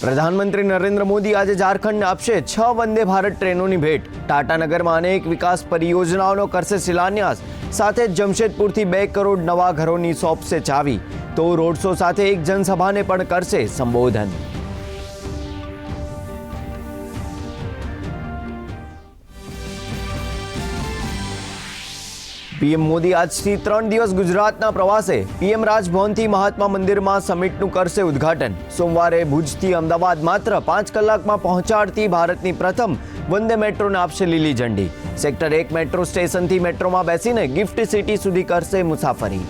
પ્રધાનમંત્રી નરેન્દ્ર મોદી આજે ઝારખંડને આપશે છ વંદે ભારત ટ્રેનોની ભેટ. ટાટાનગરમાં અનેક વિકાસ પરિયોજનાઓનો કરશે શિલાન્યાસ. સાથે જ જમશેદપુરથી બે કરોડ નવા ઘરોની સોંપશે ચાવી. તો રોડ શો સાથે એક જનસભાને પણ કરશે સંબોધન. પીએમ મોદી આજથી ત્રણ દિવસ ગુજરાતના પ્રવાસે. પીએમ રાજભવનથી મહાત્મા મંદિરમાં સમિટનું કરશે ઉદ્ઘાટન. સોમવારે ભુજથી અમદાવાદ માત્ર પાંચ કલાકમાં પહોંચાડતી ભારતની પ્રથમ વંદે મેટ્રોને આપશે લીલી ઝંડી. સેક્ટર એક મેટ્રો સ્ટેશનથી મેટ્રોમાં બેસીને ગિફ્ટ સિટી સુધી કરશે મુસાફરી.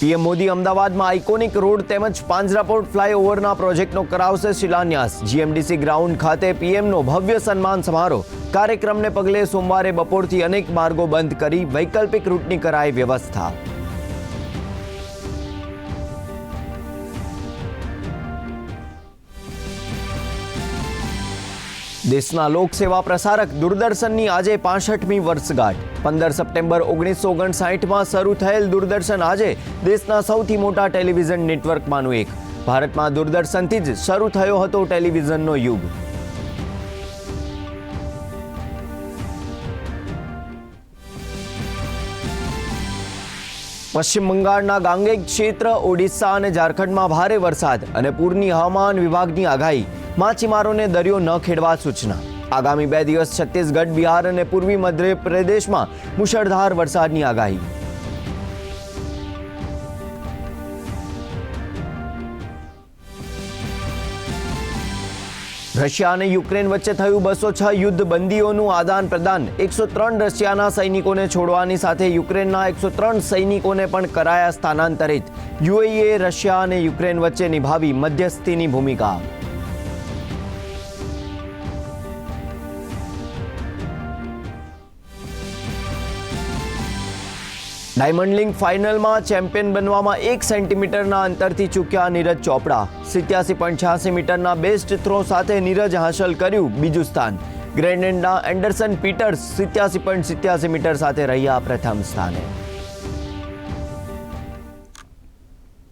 પીએમ મોદી અમદાવાદમાં આઇકોનિક રોડ તેમજ પાંજરાપોર્ટ ફ્લાયઓવરના પ્રોજેક્ટનો કરાવશે શિલાન્યાસ. જીએમડીસી ગ્રાઉન્ડ ખાતે પીએમનો ભવ્ય સન્માન સમારોહ. કાર્યક્રમને પગલે સોમવારે બપોરથી અનેક માર્ગો બંધ કરી વૈકલ્પિક રૂટની કરાઈ વ્યવસ્થા. દેશના લોકસેવા પ્રસારક દૂરદર્શનની આજે પાસઠમી વર્ષગાંઠ. પંદર સપ્ટેમ્બર ઓગણીસો ઓગણસાઠમાં શરૂ થયેલ દૂરદર્શન આજે દેશના સૌથી મોટા ટેલિવિઝન નેટવર્કમાંનું એક. ભારતમાં દૂરદર્શનથી જ શરૂ થયો હતો ટેલિવિઝનનો યુગ. પશ્ચિમ બંગાળના ગાંગેય ક્ષેત્ર, ઓડિશા અને ઝારખંડમાં ભારે વરસાદ અને પૂરની હવામાન વિભાગની આગાહી. માછીમારોને દરિયો ન ખેડવા સૂચના. આગામી બે દિવસ છત્તીસગઢ, બિહાર અને પૂર્વી મધ્ય પ્રદેશમાં મુશળધાર વરસાદની આગાહી. રશિયા અને યુક્રેન વચ્ચે થયું બસો છ યુદ્ધ બંદીઓનું આદાન પ્રદાન. એકસો ત્રણ રશિયાના સૈનિકોને છોડવાની સાથે યુક્રેનના એકસો ત્રણ સૈનિકોને પણ કરાયા સ્થાનાંતરિત. યુએઈએ રશિયા અને યુક્રેન વચ્ચે નિભાવી મધ્યસ્થીની ભૂમિકા. ડાયમંડ લીગ ફાઇનલમાં ચેમ્પિયન બનવામાં એક સેન્ટીમીટરના અંતરથી ચૂક્યા નીરજ ચોપડા. સિત્યાસી પોઈન્ટ છ્યાસી મીટરના બેસ્ટ થ્રો સાથે નીરજ હાંસલ કર્યું બીજું સ્થાન. ગ્રેનેડના એન્ડરસન પીટર્સ સિત્યાસી પોઈન્ટ સિત્યાસી મીટર સાથે રહ્યા પ્રથમ સ્થાને.